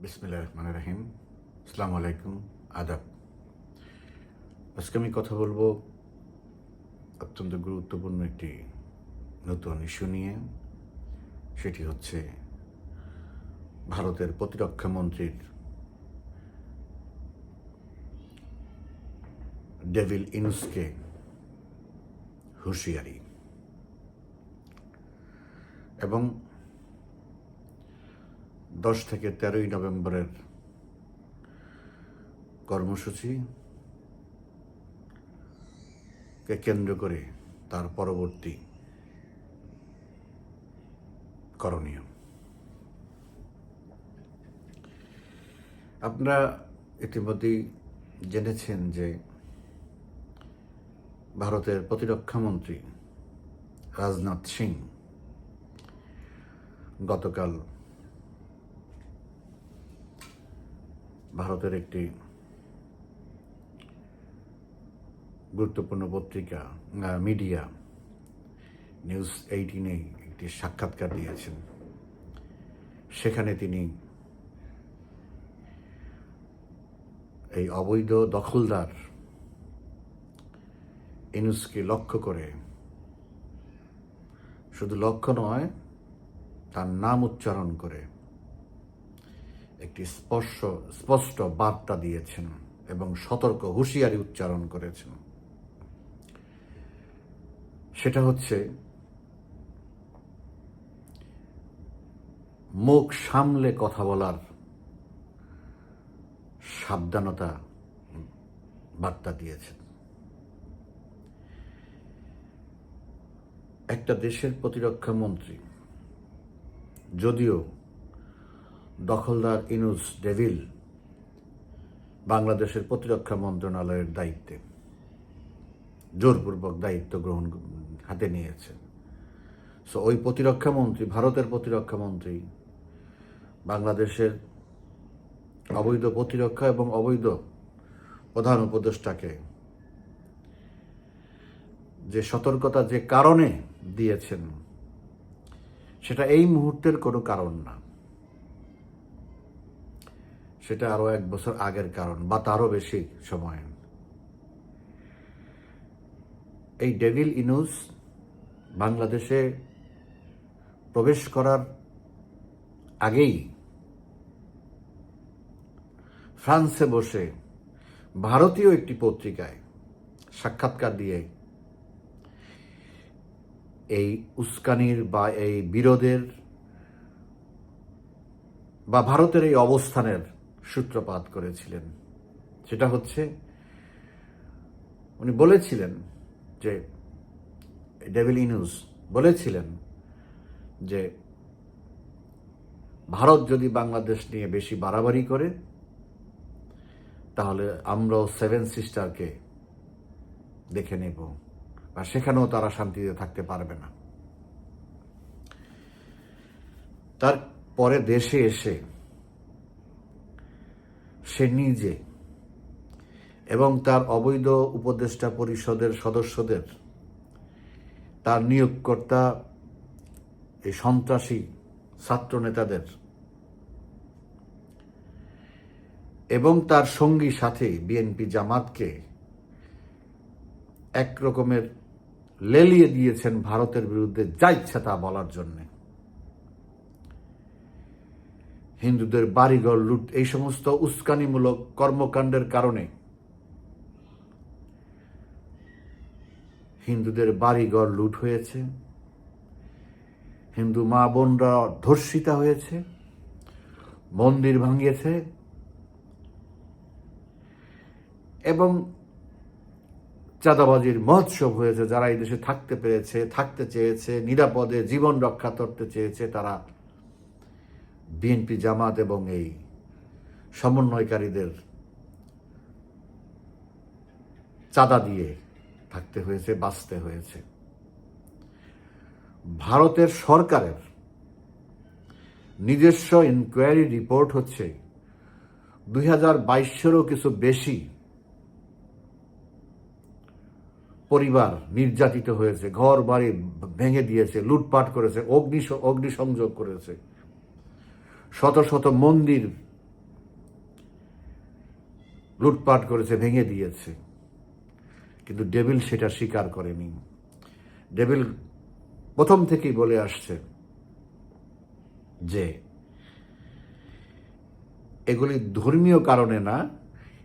বিসমিল্লাহ রহমান রাহিম আসসালামু আলাইকুম, আদাব। আজকে আমি কথা বলব অত্যন্ত গুরুত্বপূর্ণ একটি নতুন ইস্যু নিয়ে। সেটি হচ্ছে ভারতের প্রতিরক্ষা মন্ত্রীর ডেভিল ইনুসকে হুঁশিয়ারি। এবং দশ থেকে তেরোই নভেম্বরের কর্মসূচি কে কেন্দ্র করে তার পরবর্তী করণীয়। আপনারা ইতিমধ্যেই জেনেছেন যে ভারতের প্রতিরক্ষা মন্ত্রী রাজনাথ সিং গতকাল ভারতের একটি গুরুত্বপূর্ণ পত্রিকা মিডিয়া, নিউজ এইটিনে একটি সাক্ষাৎকার দিয়েছেন। সেখানে তিনি এই অবৈধ দখলদার ইনুসকে লক্ষ্য করে, শুধু লক্ষ্য নয়, তার নাম উচ্চারণ করে একটি স্পর্শ, স্পষ্ট বার্তা দিয়েছেন এবং সতর্ক হুঁশিয়ারি উচ্চারণ করেছেন। সেটা হচ্ছে, মুখ সামলে কথা বলার সাবধানতা বার্তা দিয়েছেন। একটা দেশের প্রতিরক্ষা মন্ত্রী, যদিও দখলদার ইনুস ডেভিল বাংলাদেশের প্রতিরক্ষা মন্ত্রণালয়ের দায়িত্বে জোরপূর্বক দায়িত্ব গ্রহণ হাতে নিয়েছেন। সো ওই প্রতিরক্ষা মন্ত্রী, ভারতের প্রতিরক্ষা মন্ত্রী, বাংলাদেশের অবৈধ প্রতিরক্ষা এবং অবৈধ প্রধান উপদেষ্টাকে যে সতর্কতা যে কারণে দিয়েছেন, সেটা এই মুহূর্তের কোনো কারণ না। সেটা আরও এক বছর আগের কারণ, বা তারও বেশি সময়। এই ডেভিল ইনুস বাংলাদেশে প্রবেশ করার আগেই ফ্রান্সে বসে ভারতীয় একটি পত্রিকায় সাক্ষাৎকার দিয়ে এই উস্কানির বা এই বিরোধের বা ভারতের এই অবস্থানের সূত্রপাত করেছিলেন। সেটা হচ্ছে, উনি বলেছিলেন যে ডেভিল ইনুস বলেছিলেন যে, ভারত যদি বাংলাদেশ নিয়ে বেশি বাড়াবাড়ি করে, তাহলে আমরাও সেভেন সিস্টারকে দেখে নেব। বা সেখানেও তারা শান্তিতে থাকতে পারবে না। তার পরে দেশে এসে সে নিজে এবং তার অবৈধ উপদেষ্টা পরিষদের সদস্যদের তার নিয়োগকর্তা এই সন্ত্রাসী ছাত্র নেতাদের এবং তার সঙ্গী সাথে বিএনপি জামাতকে এক রকমের লেলিয়ে দিয়েছেন ভারতের বিরুদ্ধে যা ইচ্ছা তা বলার জন্যে। হিন্দুদের বাড়িঘর, লুট, এই সমস্ত উস্কানিমূলক কর্মকাণ্ডের কারণে হিন্দুদের বাড়িঘর লুট হয়েছে। হিন্দু মা বোনরা ধর্ষিতা হয়েছে। মন্দির ভাঙিয়েছে। এবং চাঁদাবাজির মহোৎসব হয়েছে। যারা এই দেশে থাকতে পেরেছে, থাকতে চেয়েছে, নিরাপদে জীবন রক্ষা করতে চেয়েছে, তারা বিএনপি জামাত এবং এই সমন্বয়কারীদের চাঁদা দিয়ে থাকতে হয়েছে, বাঁচতে হয়েছে। ভারতের সরকারের নিজস্ব ইনকোয়ারি রিপোর্ট হচ্ছে, দুই হাজার বাইশেরও কিছু বেশি পরিবার নির্যাতিত হয়েছে ঘর বাড়ি ভেঙে দিয়েছে, লুটপাট করেছে অগ্নি অগ্নিসংযোগ করেছে। শত শত মন্দির লুটপাট করেছে, ভেঙে দিয়েছে। কিন্তু ডেভিল সেটা স্বীকার করেনি। ডেভিল প্রথম থেকেই বলে আসছে যে, এগুলি ধর্মীয় কারণে না,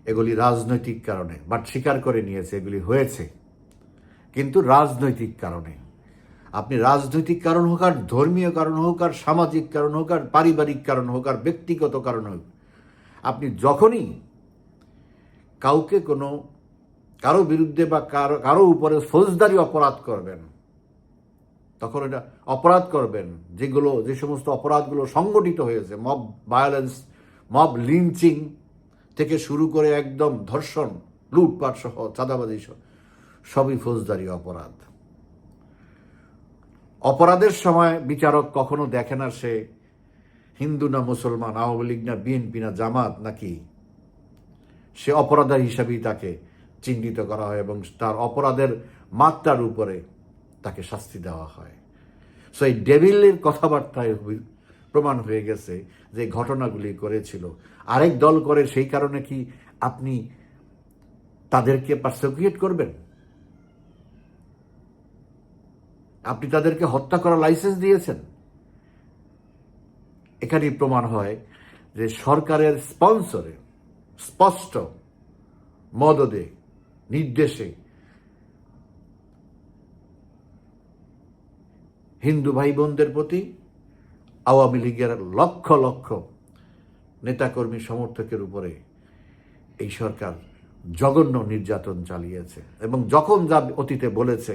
এগুলি রাজনৈতিক কারণে। বাট স্বীকার করে নিয়েছে, এগুলি হয়েছে। কিন্তু রাজনৈতিক কারণে। আপনি রাজনৈতিক কারণ হোক আর ধর্মীয় কারণ হোক আর সামাজিক কারণ হোক আর পারিবারিক কারণ হোক আর ব্যক্তিগত কারণ হোক, আপনি যখনই কাউকে কোনো, কারও বিরুদ্ধে বা কারও কারও উপরে ফৌজদারি অপরাধ করবেন, তখন এটা অপরাধ করবেন, যেগুলো, যে সমস্ত অপরাধগুলো সংগঠিত হয়েছে মব ভায়োলেন্স মব লিঞ্চিং থেকে শুরু করে একদম ধর্ষণ, লুটপাট সহ, চাঁদাবাজি সহ, সবই ফৌজদারি অপরাধ। অপরাধের সময় বিচারক কখনো দেখে না সে হিন্দু না মুসলমান, আওয়ামী লীগ না বিএনপি না জামাত নাকি? সে অপরাধের হিসাবেই তাকে চিহ্নিত করা হয় এবং তার অপরাধের মাত্রার উপরে তাকে শাস্তি দেওয়া হয়। সো এই ডেভিলের কথাবার্তায় প্রমাণ হয়ে গেছে যে ঘটনাগুলি করেছিল। আরেক দল করে সেই কারণে কি আপনি তাদেরকে পার্সিকিউট করবেন? আপনি তাদেরকে হত্যা করার লাইসেন্স দিয়েছেন? এখানেই প্রমাণ হয় যে সরকারের স্পন্সরে, স্পষ্ট মদদে, নির্দেশে হিন্দু ভাই বোনদের প্রতি আওয়ামী লীগের লক্ষ লক্ষ নেতাকর্মী সমর্থকের উপরে এই সরকার জঘন্য নির্যাতন চালিয়েছে এবং যখন যা অতীতে বলেছে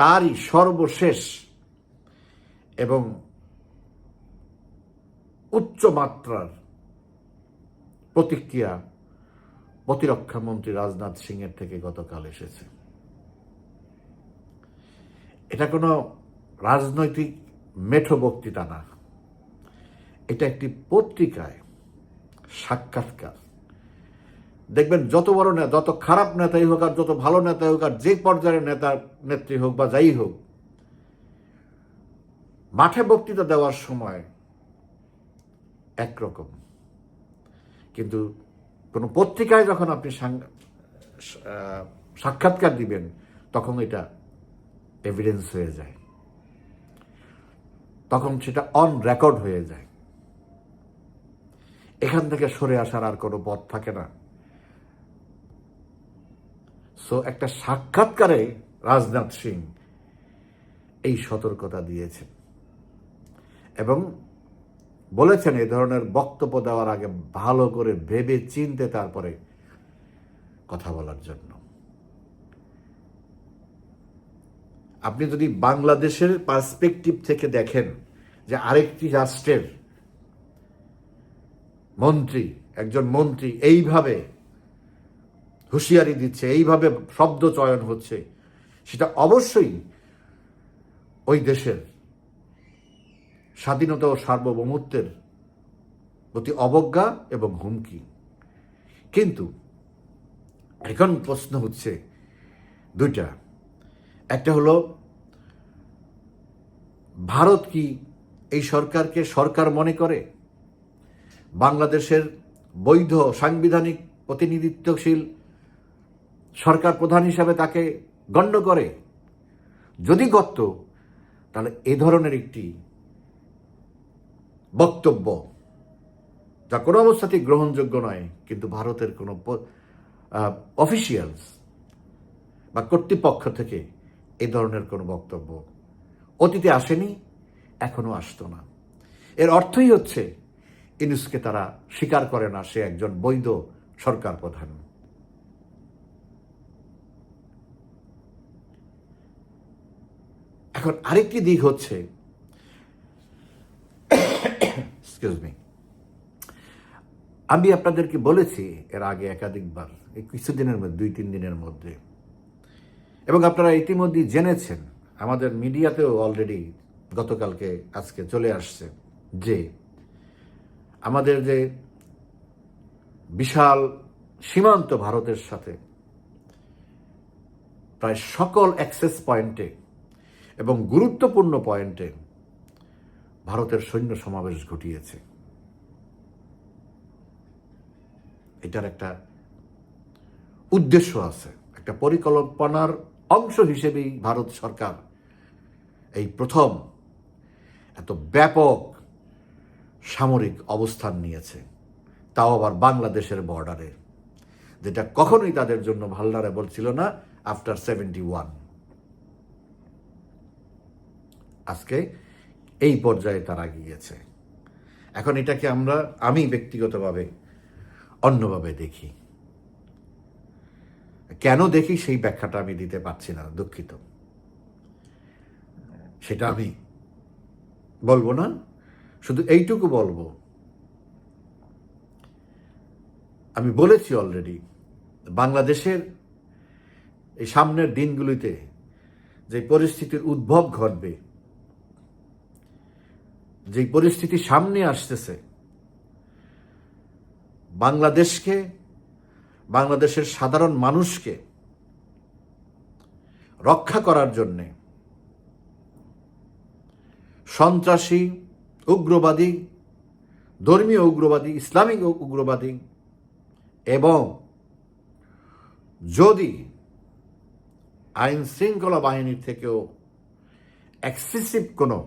তারই সর্বশেষ এবং উচ্চ মাত্রার প্রতিক্রিয়া প্রতিরক্ষা মন্ত্রী রাজনাথ সিং এর থেকে গতকাল এসেছে। এটা কোনো রাজনৈতিক মেঠো বক্তৃতা না। এটা একটি পত্রিকায় সাক্ষাৎকার। দেখবেন যত বড় নেতা যত খারাপ নেতাই হোক আর যত ভালো নেতাই হোক আর যে পর্যায়ের নেতা, নেত্রী হোক বা যাই হোক, মাঠে বক্তৃতা দেওয়ার সময় একরকম। কিন্তু কোনো পত্রিকায় যখন আপনি সাক্ষাৎকার দিবেন, তখন এটা এভিডেন্স হয়ে যায়। তখন সেটা অন রেকর্ড হয়ে যায়। এখান থেকে সরে আসার আর কোনো পথ থাকে না। সো একটা সাক্ষাৎকারে রাজনাথ সিং এই সতর্কতা দিয়েছেন। এবং বলেছেন এ ধরনের বক্তব্য দেওয়ার আগে ভালো করে ভেবে চিনতে তারপরে কথা বলার জন্য। আপনি যদি বাংলাদেশের পার্সপেক্টিভ থেকে দেখেন যে আরেকটি রাষ্ট্রের মন্ত্রী, একজন মন্ত্রী এইভাবে হুঁশিয়ারি দিচ্ছে, এইভাবে শব্দ চয়ন হচ্ছে, সেটা অবশ্যই ওই দেশের স্বাধীনতা ও সার্বভৌমত্বের প্রতি অবজ্ঞা এবং হুমকি। কিন্তু এখন প্রশ্ন হচ্ছে দুইটা। একটা হলো, ভারত কি এই সরকারকে সরকার মনে করে? বাংলাদেশের বৈধ সাংবিধানিক প্রতিনিধিত্বশীল সরকার প্রধান হিসাবে তাকে গণ্য করে। যদি করত তাহলে এ ধরনের একটি বক্তব্য, যা কোনো অবস্থাতেই গ্রহণযোগ্য নয়, কিন্তু ভারতের কোনো অফিসিয়ালস বা কর্তৃপক্ষ থেকে এ ধরনের কোনো বক্তব্য অতীতে আসেনি এখনও আসতো না। এর অর্থই হচ্ছে ইনুসকে তারা স্বীকার করে না সে একজন বৈধ সরকার প্রধান। এখন আরেকটি দিক হচ্ছে আমি আপনাদেরকে বলেছি এর আগে একাধিকবার, এই কিছুদিনের মধ্যে, দুই, তিন দিনের মধ্যে, এবং আপনারা ইতিমধ্যেই জেনেছেন, আমাদের মিডিয়াতেও অলরেডি গতকালকে, আজকে চলে আসছে, যে আমাদের যে বিশাল সীমান্ত ভারতের সাথে, প্রায় সকল অ্যাক্সেস পয়েন্টে এবং গুরুত্বপূর্ণ পয়েন্টে ভারতের সৈন্য সমাবেশ ঘটিয়েছে। এটার একটা উদ্দেশ্য আছে, একটা পরিকল্পনার অংশ হিসেবেই ভারত সরকার এই প্রথম এত ব্যাপক সামরিক অবস্থান নিয়েছে। তাও আবার বাংলাদেশের বর্ডারে, যেটা কখনোই তাদের জন্য ভাল্লারে বলছিল না, আফটার সেভেন্টি ওয়ান। আজকে এই পর্যায়ে তারা গিয়েছে। এখন এটাকে আমরা, আমি ব্যক্তিগতভাবে অন্যভাবে দেখি। কেন দেখি সেই ব্যাখ্যাটা আমি দিতে পারছি না, দুঃখিত। সেটা আমি বলব না, শুধু এইটুকু বলব। আমি বলেছি অলরেডি বাংলাদেশের এই সামনের দিনগুলিতে যে পরিস্থিতির উদ্ভব ঘটবে যে পরিস্থিতি সামনে আসতেছে, বাংলাদেশকে, বাংলাদেশের সাধারণ মানুষকে রক্ষা করার জন্যে সন্ত্রাসী, উগ্রবাদী, ধর্মীয় উগ্রবাদী, ইসলামিক উগ্রবাদী এবং যদি আইন শৃঙ্খলা বাহিনীর থেকেও এক্সেসিভ কোনো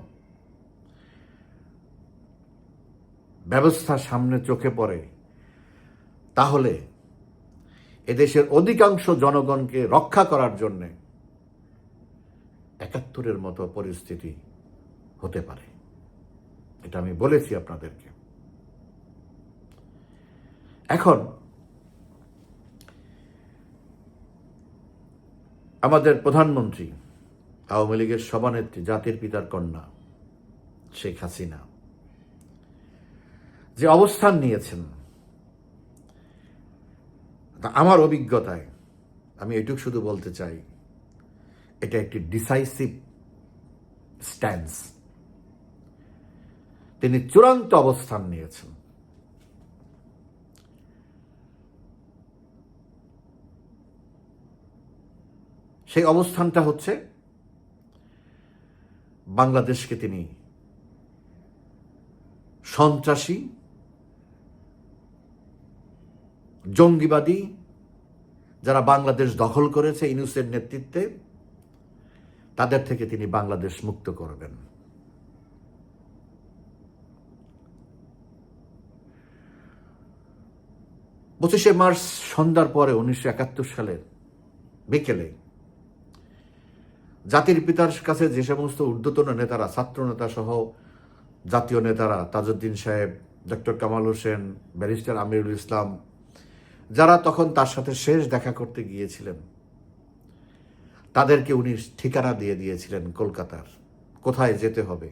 ব্যবস্থা সামনে চোখে পড়ে, তাহলে এদেশের অধিকাংশ জনগণকে রক্ষা করার জন্যে একাত্তরের মতো পরিস্থিতি হতে পারে। এটা আমি বলেছি আপনাদেরকে। এখন আমাদের প্রধানমন্ত্রী, আওয়ামী লীগের সভানেত্রী, জাতির পিতার কন্যা, শেখ হাসিনা যে অবস্থান নিয়েছেন। আমার অভিজ্ঞতায় আমি এটুক শুধু বলতে চাই, এটা একটি ডিসাইসিভ স্ট্যান্স তিনি চূড়ান্ত অবস্থান নিয়েছেন। সেই অবস্থানটা হচ্ছে বাংলাদেশকে তিনি সন্ত্রাসী জঙ্গিবাদী যারা বাংলাদেশ দখল করেছে, ইনুসের নেতৃত্বে, তাদের থেকে তিনি বাংলাদেশ মুক্ত করবেন। পঁচিশে মার্চ সন্ধ্যার পরে উনিশশো একাত্তর সালের বিকেলে জাতির পিতার কাছে যে সমস্ত ঊর্ধ্বতন নেতারা, ছাত্র নেতা সহ জাতীয় নেতারা, তাজউদ্দিন সাহেব, ডক্টর কামাল হোসেন, ব্যারিস্টার আমিরুল ইসলাম যারা তখন তার সাথে শেষ দেখা করতে গিয়েছিলেন। তাদেরকে উনি ঠিকানা দিয়ে দিয়েছিলেন কলকাতার। কোথায় যেতে হবে?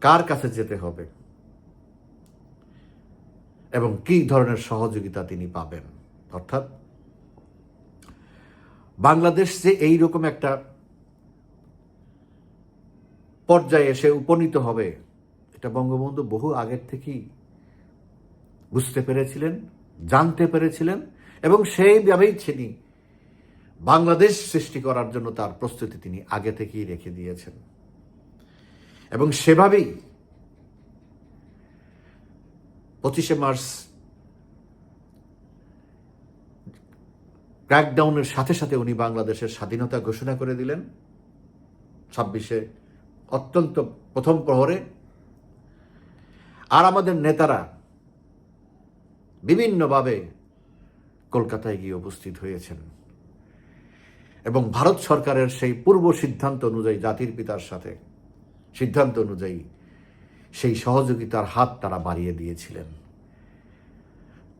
কার কাছে যেতে হবে? এবং কী ধরনের সহযোগিতা তিনি পাবেন? অর্থাৎ বাংলাদেশ যে এই রকম একটা পর্যায়ে এসে উপনীত হবে, এটা বঙ্গবন্ধু বহু আগের থেকেই বুঝতে পেরেছিলেন। জানতে পেরেছিলেন এবং সেইভাবেই তিনি বাংলাদেশ সৃষ্টি করার জন্য তার প্রস্তুতি তিনি আগে থেকেই রেখে দিয়েছেন। এবং সেভাবেই পঁচিশে মার্চ ক্র্যাকডাউনের সাথে সাথে উনি বাংলাদেশের স্বাধীনতা ঘোষণা করে দিলেন। ছাব্বিশে অত্যন্ত প্রথম প্রহরে। আর আমাদের নেতারা বিভিন্নভাবে কলকাতায় গিয়ে উপস্থিত হয়েছেন। এবং ভারত সরকারের সেই পূর্ব সিদ্ধান্ত অনুযায়ী, জাতির পিতার সাথে সিদ্ধান্ত অনুযায়ী সেই সহযোগিতার হাত তারা বাড়িয়ে দিয়েছিলেন।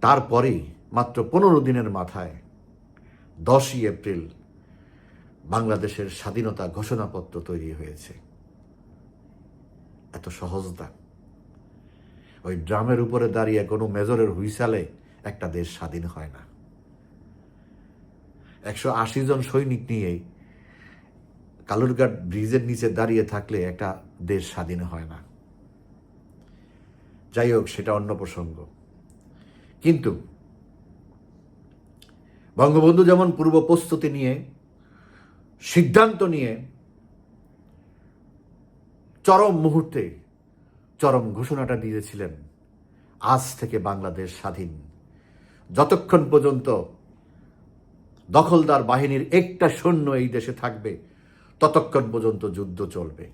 তারপরেই মাত্র পনেরো দিনের মাথায় দশই এপ্রিল বাংলাদেশের স্বাধীনতা ঘোষণাপত্র তৈরি হয়েছে। এত সহজতা। ওই ড্রামের উপরে দাঁড়িয়ে কোনো মেজরের হুইসালে একটা দেশ স্বাধীন হয় না। একশো আশি জন সৈনিক নিয়ে কালুরঘাট ব্রিজের নিচে দাঁড়িয়ে থাকলে একটা দেশ স্বাধীন হয় না। যাই হোক, সেটা অন্য প্রসঙ্গ। কিন্তু বঙ্গবন্ধু যেমন পূর্ব প্রস্তুতি নিয়ে, সিদ্ধান্ত নিয়ে চরম মুহূর্তে চরম ঘোষণাটা দিয়েছিলেন। আজ থেকে বাংলাদেশ স্বাধীন। যতক্ষণ পর্যন্ত দখলদার বাহিনীর একটা সৈন্য এই দেশে থাকবে, ততক্ষণ পর্যন্ত যুদ্ধ চলবে।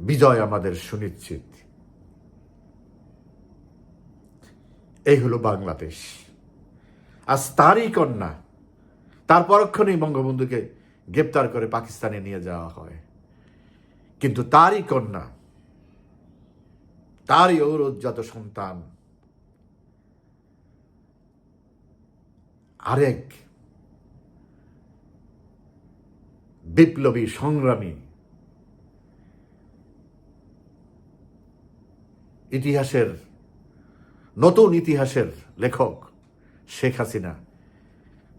বিজয় আমাদের সুনিশ্চিত। এই হলো বাংলাদেশ। আজ তারই কন্যা, তার পরক্ষণেই বঙ্গবন্ধুকে গ্রেপ্তার করে পাকিস্তানে নিয়ে যাওয়া হয়। কিন্তু তারই কন্যা, তারই ঔরজ্জাত সন্তান, আরেক বিপ্লবী সংগ্রামী, ইতিহাসের, নতুন ইতিহাসের লেখক শেখ হাসিনা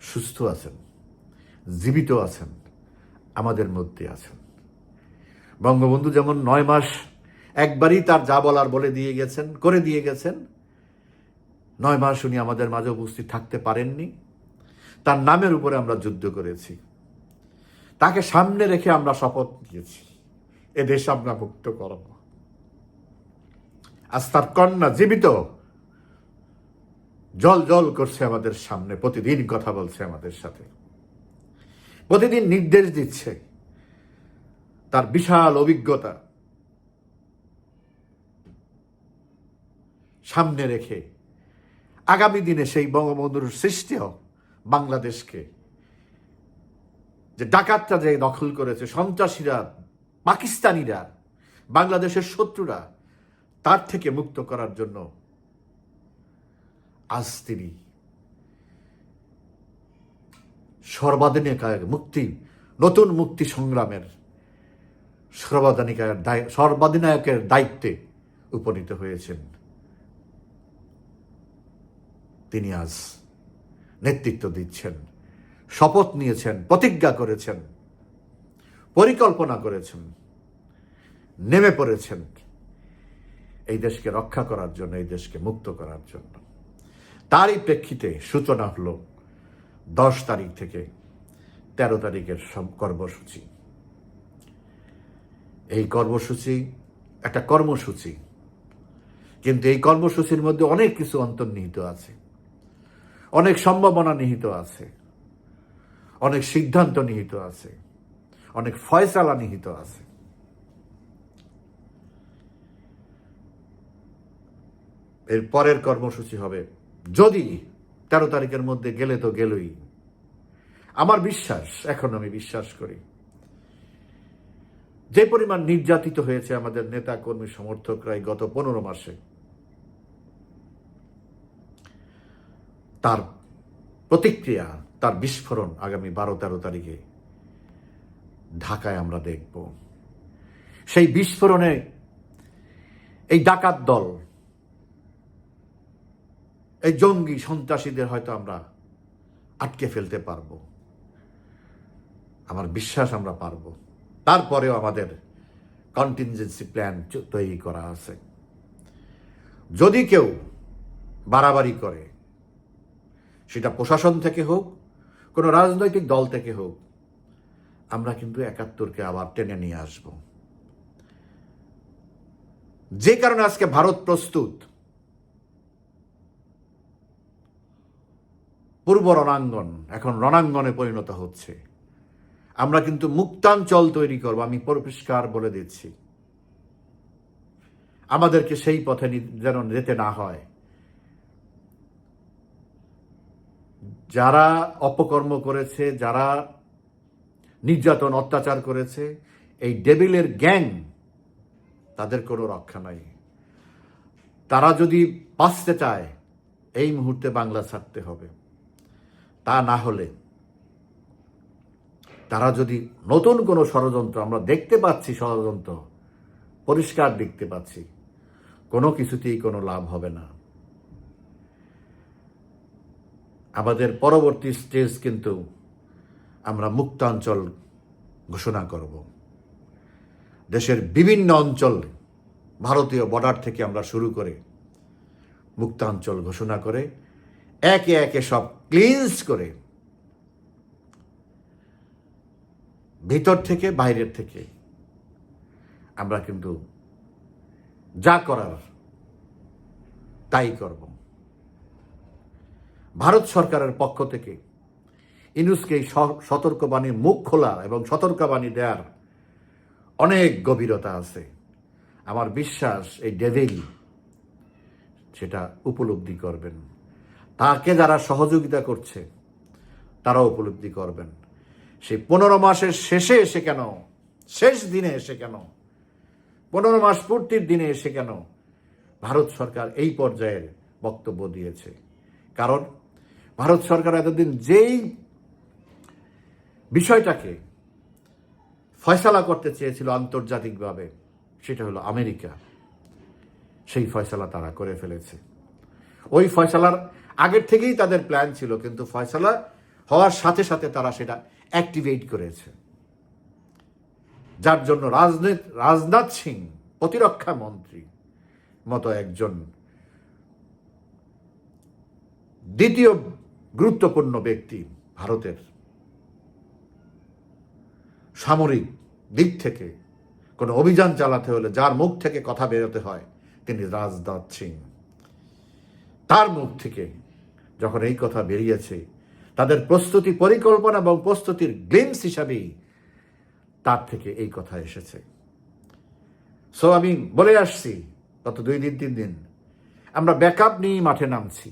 সুস্থ আছেন, জীবিত আছেন, আমাদের মধ্যে আছেন। বঙ্গবন্ধু যেমন নয় মাস একবারই তার যা বলার বলে দিয়ে গেছেন, করে দিয়ে গেছেন। নয় মাস উনি আমাদের মাঝে উপস্থিত থাকতে পারেননি। তার নামের উপরে আমরা যুদ্ধ করেছি। তাকে সামনে রেখে আমরা শপথ নিয়েছি। এ দেশ আমরা মুক্ত করব। আজ তার কন্যা জীবিত। জল জল করছে আমাদের সামনে, প্রতিদিন কথা বলছে আমাদের সাথে। প্রতিদিন নির্দেশ দিচ্ছে। তার বিশাল অভিজ্ঞতা সামনে রেখে আগামী দিনে সেই বঙ্গবন্ধুর সৃষ্টি হোক বাংলাদেশকে। যে ডাকাতরা যে দখল করেছে, সন্ত্রাসীরা, পাকিস্তানিরা, বাংলাদেশের শত্রুরা, তার থেকে মুক্ত করার জন্য আজ তিনি সর্বাধিনায়ক, মুক্তি, নতুন মুক্তি সংগ্রামের সর্বাধিনায়কের দায়- সর্বাধিনায়কের দায়িত্বে উপনীত হয়েছেন। তিনি আজ নেতৃত্ব দিচ্ছেন, শপথ নিয়েছেন, প্রতিজ্ঞা করেছেন, পরিকল্পনা করেছেন, নেমে পড়েছেন এই দেশকে রক্ষা করার জন্য, এই দেশকে মুক্ত করার জন্য। তারই প্রেক্ষিতে সূচনা হলো দশ তারিখ থেকে তেরো তারিখের সব কর্মসূচি। এই কর্মসূচি একটা কর্মসূচি। কিন্তু এই কর্মসূচির মধ্যে অনেক কিছু অন্তর্নিহিত আছে। অনেক সম্ভাবনা নিহিত আছে। অনেক সিদ্ধান্ত নিহিত আছে। অনেক ফয়সালা নিহিত আছে। এর পরের কর্মসূচি হবে, যদি তেরো তারিখের মধ্যে গেলে তো গেলই। আমার বিশ্বাস, এখন আমি বিশ্বাস করি যে পরিমাণ নির্যাতিত হয়েছে আমাদের নেতা কর্মী সমর্থকরা গত পনেরো মাসে, তার প্রতিক্রিয়া, তার বিস্ফোরণ আগামী বারো তেরো তারিখে ঢাকায় আমরা দেখব। সেই বিস্ফোরণে এই ডাকাত দল, এই জঙ্গি সন্ত্রাসীদের হয়তো আমরা আটকে ফেলতে পারব। আমার বিশ্বাস আমরা পারব। তারপরেও আমাদের কন্টিনজেন্সি প্ল্যান তৈরি করা আছে। যদি কেউ বাড়াবাড়ি করে, সেটা প্রশাসন থেকে হোক, কোনো রাজনৈতিক দল থেকে হোক, আমরা কিন্তু একাত্তরকে আবার টেনে নিয়ে আসব। যে কারণে আজকে ভারত প্রস্তুত, পূর্ব রণাঙ্গন এখন রণাঙ্গনে পরিণত হচ্ছে। আমরা কিন্তু মুক্তাঞ্চল তৈরি করব, আমি পরিষ্কার বলে দিচ্ছি। আমাদেরকে সেই পথে যেন যেতে না হয়। যারা অপকর্ম করেছে, যারা নির্যাতন, অত্যাচার করেছে, এই ডেবিলের গ্যাং, তাদের কোনো রক্ষা নাই। তারা যদি বাঁচতে চায়, এই মুহূর্তে বাংলা ছাড়তে হবে। তা না হলে তারা যদি নতুন কোনো ষড়যন্ত্র আমরা দেখতে পাচ্ছি, ষড়যন্ত্র পরিষ্কার দেখতে পাচ্ছি, কোনো কিছুতেই কোনো লাভ হবে না। আমাদের পরবর্তী স্টেজ কিন্তু আমরা মুক্তাঞ্চল ঘোষণা করব। দেশের বিভিন্ন অঞ্চল, ভারতীয় বর্ডার থেকে আমরা শুরু করে মুক্তাঞ্চল ঘোষণা করে একে একে সব ক্লিনস করে ভিতর থেকে, বাইরের থেকে। আমরা কিন্তু যা করার তাই করব। ভারত সরকারের পক্ষ থেকে ইনুসকে এই স- সতর্কবাণীর মুখ খোলা এবং সতর্কবাণী দেওয়ার অনেক গভীরতা আছে। আমার বিশ্বাস এই ডেভিল সেটা উপলব্ধি করবেন। তাকে যারা সহযোগিতা করছে, তারাও উপলব্ধি করবেন। সেই পনেরো মাসের শেষে এসে কেন? শেষ দিনে এসে কেন? পনেরো মাস পূর্তির দিনে এসে কেন ভারত সরকার এই পর্যায়ের বক্তব্য দিয়েছে? কারণ ভারত সরকার এতদিন যেই বিষয়টাকে ফয়সালা করতে চেয়েছিল আন্তর্জাতিকভাবে, সেটা হলো আমেরিকা। সেই ফয়সালা তারা করে ফেলেছে। ওই ফয়সালার আগের থেকেই তাদের প্ল্যান ছিল, কিন্তু ফয়সালা হওয়ার সাথে সাথে তারা সেটা অ্যাক্টিভেট করেছে। যার জন্য রাজনীত, রাজনাথ সিং, প্রতিরক্ষা মন্ত্রী মতো একজন দ্বিতীয় গুরুত্বপূর্ণ ব্যক্তি ভারতের। সামরিক দিক থেকে কোনো অভিযান চালাতে হলে যার মুখ থেকে কথা বেরোতে হয় তিনি রাজনাথ সিং। তার মুখ থেকে যখন এই কথা বেরিয়েছে তাদের প্রস্তুতি পরিকল্পনা এবং প্রস্তুতির গ্লিমস হিসাবেই তার থেকে এই কথা এসেছে। সো আমি বলে আসছি, গত দুই দিন, তিন দিন, আমরা ব্যাকআপ নিয়েই মাঠে নামছি।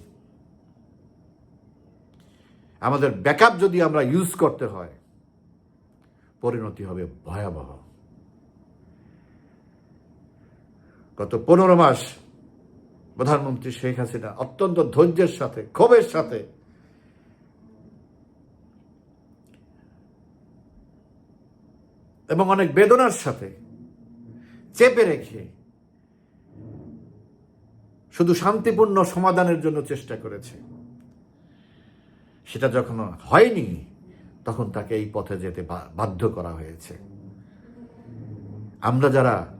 আমাদের ব্যাকআপ যদি আমরা ইউজ করতে হয়, পরিণতি হবে ভয়াবহ। গত পনেরো মাস প্রধানমন্ত্রী শেখ হাসিনা অত্যন্ত ধৈর্যের সাথে, ক্ষোভের সাথে এবং অনেক বেদনার সাথে চেপে রেখে শুধু শান্তিপূর্ণ সমাধানের জন্য চেষ্টা করেছে। সেটা যখন হয়নি, তখন তাকে এই পথে যেতে বাধ্য করা হয়েছে। আমরা যারা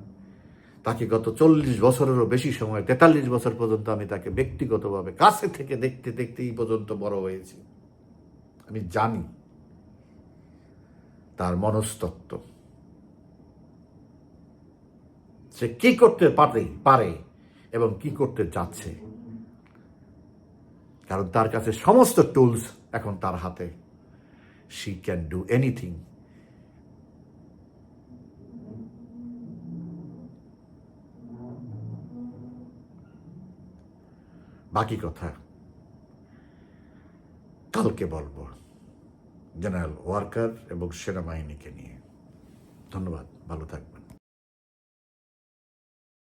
তাকে গত চল্লিশ বছরেরও বেশি সময়, তেতাল্লিশ বছর পর্যন্ত আমি তাকে ব্যক্তিগতভাবে কাছে থেকে দেখতে দেখতে এই পর্যন্ত বড় হয়েছি। আমি জানি তার মনস্তত্ত্ব। সে কি করতে পারে পারে এবং কি করতে যাচ্ছে? কারণ তার কাছে সমস্ত টুলস এখন তার হাতে। শি ক্যান ডু এনিথিং বাকি কথা, কালকে বলব জেনারেল ওয়ার্কার এবং সেনাবাহিনীকে নিয়ে। ধন্যবাদ, ভালো থাকবেন।